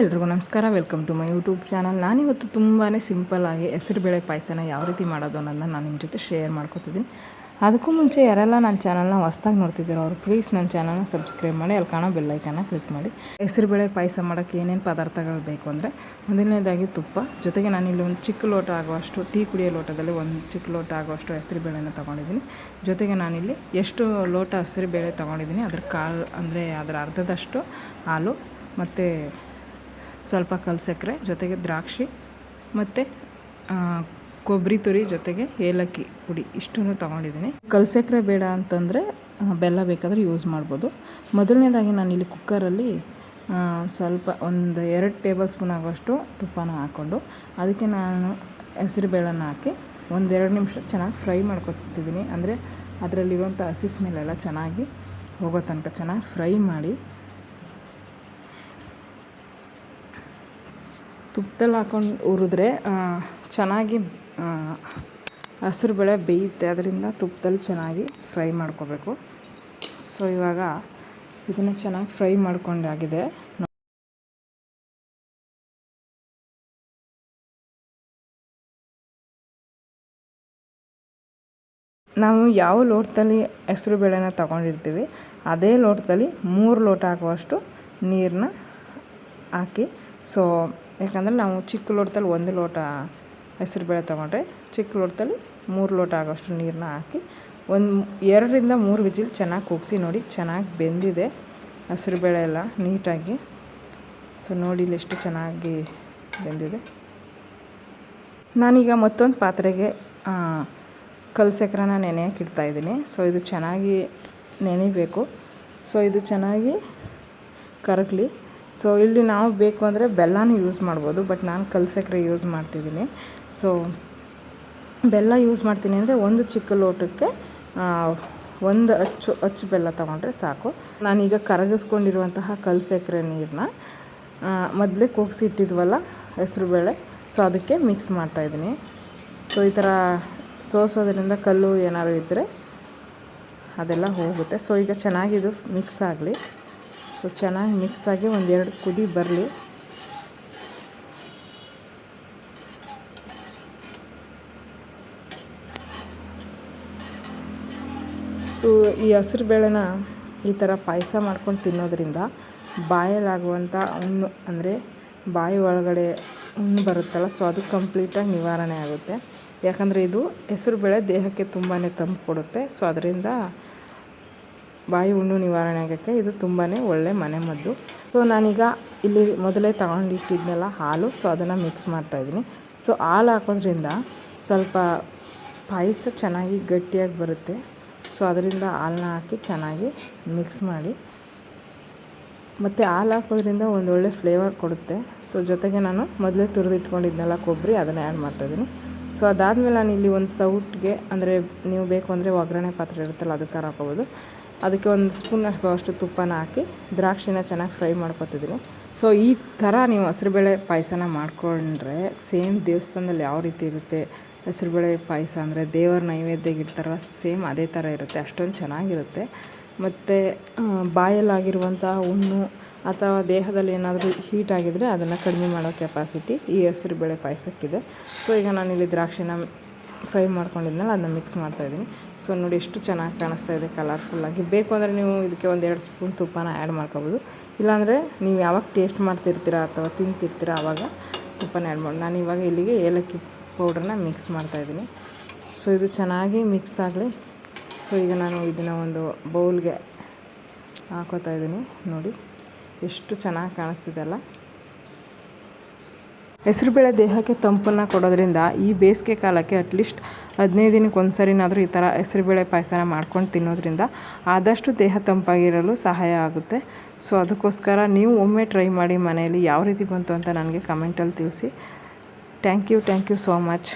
ಎಲ್ರಿಗೂ ನಮಸ್ಕಾರ. Welcome to my YouTube channel. ನಾನಿವತ್ತು ತುಂಬಾ ಸಿಂಪಲ್ಲಾಗಿ ಹೆಸರುಬೇಳೆ ಪಾಯಸನ ಯಾವ ರೀತಿ ಮಾಡೋದು ಅನ್ನೋದನ್ನ ನಾನು ನಿಮ್ಮ ಜೊತೆ ಶೇರ್ ಮಾಡ್ಕೊತಿದ್ದೀನಿ. ಅದಕ್ಕೂ ಮುಂಚೆ ಯಾರೆಲ್ಲ ನನ್ನ ಚಾನಲ್ನ ಹೊಸ್ದಾಗಿ ನೋಡ್ತಿದ್ದೀರೋ ಅವರು ಪ್ಲೀಸ್ ನನ್ನ ಚಾನಲ್ನ ಸಬ್ಸ್ಕ್ರೈಬ್ ಮಾಡಿ, ಅಲ್ಲಿ ಕಾಣೋ ಬೆಲ್ಲೈಕನ್ನ ಕ್ಲಿಕ್ ಮಾಡಿ. ಹೆಸರುಬೇಳೆ ಪಾಯಸ ಮಾಡೋಕ್ಕೆ ಏನೇನು ಪದಾರ್ಥಗಳು ಬೇಕು ಅಂದರೆ, ಮೊದಲನೇದಾಗಿ ತುಪ್ಪ, ಜೊತೆಗೆ ನಾನಿಲ್ಲಿ ಒಂದು ಚಿಕ್ಕ ಲೋಟ ಆಗುವಷ್ಟು, ಟೀ ಕುಡಿಯೋ ಲೋಟದಲ್ಲಿ ಒಂದು ಚಿಕ್ಕ ಲೋಟ ಆಗುವಷ್ಟು ಹೆಸರುಬೇಳೆನ ತೊಗೊಂಡಿದ್ದೀನಿ. ಜೊತೆಗೆ ನಾನಿಲ್ಲಿ ಎಷ್ಟು ಲೋಟ ಹೆಸರುಬೇಳೆ ತೊಗೊಂಡಿದ್ದೀನಿ, ಅದ್ರ ಕಾಲು ಅಂದರೆ ಅದರ ಅರ್ಧದಷ್ಟು ಹಾಲು, ಮತ್ತು ಸ್ವಲ್ಪ ಕಲ್ಸಕ್ಕರೆ ಜೊತೆಗೆ ದ್ರಾಕ್ಷಿ ಮತ್ತು ಕೊಬ್ಬರಿ ತುರಿ ಜೊತೆಗೆ ಏಲಕ್ಕಿ ಪುಡಿ ಇಷ್ಟನ್ನು ತೊಗೊಂಡಿದ್ದೀನಿ. ಕಲ್ ಸಕ್ಕರೆ ಬೇಡ ಅಂತಂದರೆ ಬೆಲ್ಲ ಬೇಕಾದರೆ ಯೂಸ್ ಮಾಡ್ಬೋದು. ಮೊದಲನೇದಾಗಿ ನಾನಿಲ್ಲಿ ಕುಕ್ಕರಲ್ಲಿ ಸ್ವಲ್ಪ ಒಂದು ಎರಡು ಟೇಬಲ್ ಸ್ಪೂನ್ ಆಗುವಷ್ಟು ತುಪ್ಪನ ಹಾಕ್ಕೊಂಡು, ಅದಕ್ಕೆ ನಾನು ಹೆಸರು ಬೇಳೆನ ಹಾಕಿ ಒಂದೆರಡು ನಿಮಿಷ ಚೆನ್ನಾಗಿ ಫ್ರೈ ಮಾಡ್ಕೊತಿದ್ದೀನಿ. ಅಂದರೆ ಅದರಲ್ಲಿರುವಂಥ ಹಸಿ ಸ್ಮೆಲ್ಲೆಲ್ಲ ಚೆನ್ನಾಗಿ ಹೋಗೋ ತನಕ ಚೆನ್ನಾಗಿ ಫ್ರೈ ಮಾಡಿ ತುಪ್ಪದಲ್ಲಿ ಹಾಕೊಂಡು ಹುರಿದ್ರೆ ಚೆನ್ನಾಗಿ ಹಸಿರು ಬೇಳೆ ಬೇಯುತ್ತೆ. ಅದರಿಂದ ತುಪ್ಪದಲ್ಲಿ ಚೆನ್ನಾಗಿ ಫ್ರೈ ಮಾಡ್ಕೋಬೇಕು. ಸೊ ಇವಾಗ ಇದನ್ನು ಚೆನ್ನಾಗಿ ಫ್ರೈ ಮಾಡ್ಕೊಂಡಾಗಿದೆ ನಾವು ಯಾವ ಲೋಟದಲ್ಲಿ ಹೆಸರು ಬೇಳೆನ ತಗೊಂಡಿರ್ತೀವಿ, ಅದೇ ಲೋಟದಲ್ಲಿ ಮೂರು ಲೋಟ ಹಾಕುವಷ್ಟು ನೀರನ್ನ ಹಾಕಿ ಸೊ ಯಾಕಂದರೆ ನಾವು ಚಿಕ್ಕ ಲೋಟದಲ್ಲಿ ಒಂದು ಲೋಟ ಹೆಸರುಬೇಳೆ ತೊಗೊಂಡ್ರೆ ಚಿಕ್ಕ ಲೋಟದಲ್ಲಿ ಮೂರು ಲೋಟ ಆಗೋಷ್ಟು ನೀರನ್ನ ಹಾಕಿ ಒಂದು ಎರಡರಿಂದ ಮೂರು ವಿಜಿಲ್ ಚೆನ್ನಾಗಿ ಕುಗ್ಸಿ ನೋಡಿ, ಚೆನ್ನಾಗಿ ಬೆಂದಿದೆ ಹಸಿರು ಬೇಳೆ ಎಲ್ಲ ನೀಟಾಗಿ. ಸೊ ನೋಡಿ ಇಲ್ಲಿ ಎಷ್ಟು ಚೆನ್ನಾಗಿ ಬೆಂದಿದೆ. ನಾನೀಗ ಮತ್ತೊಂದು ಪಾತ್ರೆಗೆ ಕಲ್ಸಕ್ರನ ನೆನೆಯಕ್ಕೆ ಇಡ್ತಾಯಿದ್ದೀನಿ ಸೊ ಇದು ಚೆನ್ನಾಗಿ ನೆನಿಬೇಕು. ಸೊ ಇದು ಚೆನ್ನಾಗಿ ಕರಗಲಿ. ಸೊ ಇಲ್ಲಿ ನಾವು ಬೇಕು ಅಂದರೆ ಬೆಲ್ಲನೂ ಯೂಸ್ ಮಾಡ್ಬೋದು ಬಟ್ ನಾನು ಕಲ್ ಸಕ್ಕರೆ ಯೂಸ್ ಮಾಡ್ತಿದ್ದೀನಿ. ಸೊ ಬೆಲ್ಲ ಯೂಸ್ ಮಾಡ್ತೀನಿ ಅಂದರೆ ಒಂದು ಚಿಕ್ಕ ಲೋಟಕ್ಕೆ ಒಂದು ಅಚ್ಚು ಅಚ್ಚು ಬೆಲ್ಲ ತೊಗೊಂಡ್ರೆ ಸಾಕು. ನಾನೀಗ ಕರಗಿಸ್ಕೊಂಡಿರುವಂತಹ ಕಲ್ ಸಕ್ಕರೆ ನೀರನ್ನ ಮೊದಲೇ ಕೂಗಿಸಿ ಇಟ್ಟಿದ್ವಲ್ಲ ಹೆಸರುಬೇಳೆ ಸೊ ಅದಕ್ಕೆ ಮಿಕ್ಸ್ ಮಾಡ್ತಾಯಿದ್ದೀನಿ ಸೊ ಈ ಥರ ಸೋಸೋದ್ರಿಂದ ಕಲ್ಲು ಏನಾದ್ರು ಇದ್ದರೆ ಅದೆಲ್ಲ ಹೋಗುತ್ತೆ. ಸೊ ಈಗ ಚೆನ್ನಾಗಿದು ಮಿಕ್ಸ್ ಆಗಲಿ. ಸೊ ಚೆನ್ನಾಗಿ ಮಿಕ್ಸ್ ಆಗಿ ಒಂದೆರಡು ಕುದಿ ಬರಲಿ. ಸೊ ಈ ಹಸಿರು ಬೇಳೆನ ಈ ಥರ ಪಾಯಸ ಮಾಡ್ಕೊಂಡು ತಿನ್ನೋದ್ರಿಂದ ಬಾಯಲ್ಲಾಗುವಂಥ ಹುಣ್ಣು, ಅಂದರೆ ಬಾಯಿ ಒಳಗಡೆ ಹುಣ್ಣು ಬರುತ್ತಲ್ಲ, ಸೊ ಅದು ಕಂಪ್ಲೀಟಾಗಿ ನಿವಾರಣೆ ಆಗುತ್ತೆ. ಯಾಕಂದರೆ ಇದು ಹೆಸರು ಬೇಳೆ ದೇಹಕ್ಕೆ ತುಂಬಾ ತಂಪು ಕೊಡುತ್ತೆ. ಸೊ ಅದರಿಂದ ಬಾಯಿ ಹುಣ್ಣು ನಿವಾರಣೆ ಆಗೋಕ್ಕೆ ಇದು ತುಂಬಾ ಒಳ್ಳೆ ಮನೆಮದ್ದು ಸೊ ನಾನೀಗ ಇಲ್ಲಿ ಮೊದಲೇ ತಗೊಂಡಿಟ್ಟಿದ್ನಲ್ಲ ಹಾಲು. ಸೊ ಅದನ್ನು ಮಿಕ್ಸ್ ಮಾಡ್ತಾಯಿದ್ದೀನಿ ಸೊ ಹಾಲು ಹಾಕೋದ್ರಿಂದ ಸ್ವಲ್ಪ ಪಾಯಸ ಚೆನ್ನಾಗಿ ಗಟ್ಟಿಯಾಗಿ ಬರುತ್ತೆ. ಸೊ ಅದರಿಂದ ಹಾಲನ್ನ ಹಾಕಿ ಚೆನ್ನಾಗಿ ಮಿಕ್ಸ್ ಮಾಡಿ. ಮತ್ತು ಹಾಲು ಹಾಕೋದ್ರಿಂದ ಒಂದೊಳ್ಳೆ ಫ್ಲೇವರ್ ಕೊಡುತ್ತೆ. ಸೊ ಜೊತೆಗೆ ನಾನು ಮೊದಲೇ ತುರಿದಿಟ್ಕೊಂಡಿದ್ನಲ್ಲ ಕೊಬ್ಬರಿ ಅದನ್ನು ಆ್ಯಡ್ ಮಾಡ್ತಾಯಿದ್ದೀನಿ ಸೊ ಅದಾದಮೇಲೆ ನಾನು ಇಲ್ಲಿ ಒಂದು ಸೌಟ್ಗೆ ಅಂದರೆ ನೀವು ಬೇಕು ಅಂದರೆ ಒಗ್ಗರಣೆ ಪಾತ್ರೆ ಇರುತ್ತಲ್ಲ ಅದಕ್ಕೆ ಹಾಕೋಬೋದು. ಅದಕ್ಕೆ ಒಂದು ಸ್ಪೂನ್ ಅಷ್ಟು ತುಪ್ಪನ ಹಾಕಿ ದ್ರಾಕ್ಷಿನ ಚೆನ್ನಾಗಿ ಫ್ರೈ ಮಾಡ್ಕೊತಿದ್ದೀನಿ. ಸೊ ಈ ಥರ ನೀವು ಹೆಸರುಬೇಳೆ ಪಾಯಸನ ಮಾಡಿಕೊಂಡ್ರೆ ಸೇಮ್ ದೇವಸ್ಥಾನದಲ್ಲಿ ಯಾವ ರೀತಿ ಇರುತ್ತೆ? ಹೆಸರುಬೇಳೆ ಪಾಯಸ ಅಂದರೆ ದೇವರ ನೈವೇದ್ಯಗೆ ಇರ್ತಾರಲ್ಲ ಸೇಮ್ ಅದೇ ಥರ ಇರುತ್ತೆ, ಅಷ್ಟೊಂದು ಚೆನ್ನಾಗಿರುತ್ತೆ. ಮತ್ತು ಬಾಯಲ್ಲಾಗಿರುವಂಥ ಹುಣ್ಣು ಅಥವಾ ದೇಹದಲ್ಲಿ ಏನಾದರೂ ಹೀಟ್ ಆಗಿದ್ದರೆ ಅದನ್ನು ಕಡಿಮೆ ಮಾಡೋ ಕೆಪಾಸಿಟಿ ಈ ಹೆಸರುಬೇಳೆ ಪಾಯಸಕ್ಕಿದೆ. ಸೊ ಈಗ ನಾನಿಲ್ಲಿ ದ್ರಾಕ್ಷಿನ ಫ್ರೈ ಮಾಡ್ಕೊಂಡಿದ್ನಲ್ಲ, ಅದನ್ನ ಮಿಕ್ಸ್ ಮಾಡ್ತಾಯಿದ್ದೀನಿ ಸೊ ನೋಡಿ ಎಷ್ಟು ಚೆನ್ನಾಗಿ ಕಾಣಿಸ್ತಾ ಇದೆ ಕಲರ್ಫುಲ್ಲಾಗಿ ಬೇಕು ಅಂದರೆ ನೀವು ಇದಕ್ಕೆ ಒಂದು ಎರಡು ಸ್ಪೂನ್ ತುಪ್ಪನ ಆ್ಯಡ್ ಮಾಡ್ಕೋಬೋದು. ಇಲ್ಲಾಂದರೆ ನೀವು ಯಾವಾಗ ಟೇಸ್ಟ್ ಮಾಡ್ತಿರ್ತೀರಾ ಅಥವಾ ತಿಂತಿರ್ತೀರ ಆವಾಗ ತುಪ್ಪನ ಆ್ಯಡ್ ಮಾಡಿ, ನಾನು ಇವಾಗ ಇಲ್ಲಿಗೆ ಏಲಕ್ಕಿ ಪೌಡ್ರನ್ನ ಮಿಕ್ಸ್ ಮಾಡ್ತಾಯಿದ್ದೀನಿ ಸೊ ಇದು ಚೆನ್ನಾಗಿ ಮಿಕ್ಸ್ ಆಗಲಿ. ಸೊ ಈಗ ನಾನು ಇದನ್ನು ಒಂದು ಬೌಲ್ಗೆ ಹಾಕೋತಾ ಇದ್ದೀನಿ. ನೋಡಿ, ಎಷ್ಟು ಚೆನ್ನಾಗಿ ಕಾಣಿಸ್ತಿದೆ ಅಲ್ಲ. ಹೆಸರುಬೇಳೆ ದೇಹಕ್ಕೆ ತಂಪನ್ನು ಕೊಡೋದ್ರಿಂದ ಈ ಬೇಸಿಗೆ ಕಾಲಕ್ಕೆ ಅಟ್ಲೀಸ್ಟ್ ಹದಿನೈದು ದಿನಕ್ಕೆ ಒಂದು ಸರಿನಾದರೂ ಈ ಥರ ಹೆಸರುಬೇಳೆ ಪಾಯಸನ ಮಾಡ್ಕೊಂಡು ತಿನ್ನೋದ್ರಿಂದ ಆದಷ್ಟು ದೇಹ ತಂಪಾಗಿರಲು ಸಹಾಯ ಆಗುತ್ತೆ. ಸೊ ಅದಕ್ಕೋಸ್ಕರ ನೀವು ಒಮ್ಮೆ ಟ್ರೈ ಮಾಡಿ ಮನೆಯಲ್ಲಿ ಯಾವ ರೀತಿ ಬಂತು ಅಂತ ನನಗೆ ಕಮೆಂಟಲ್ಲಿ ತಿಳಿಸಿ. Thank you thank you so much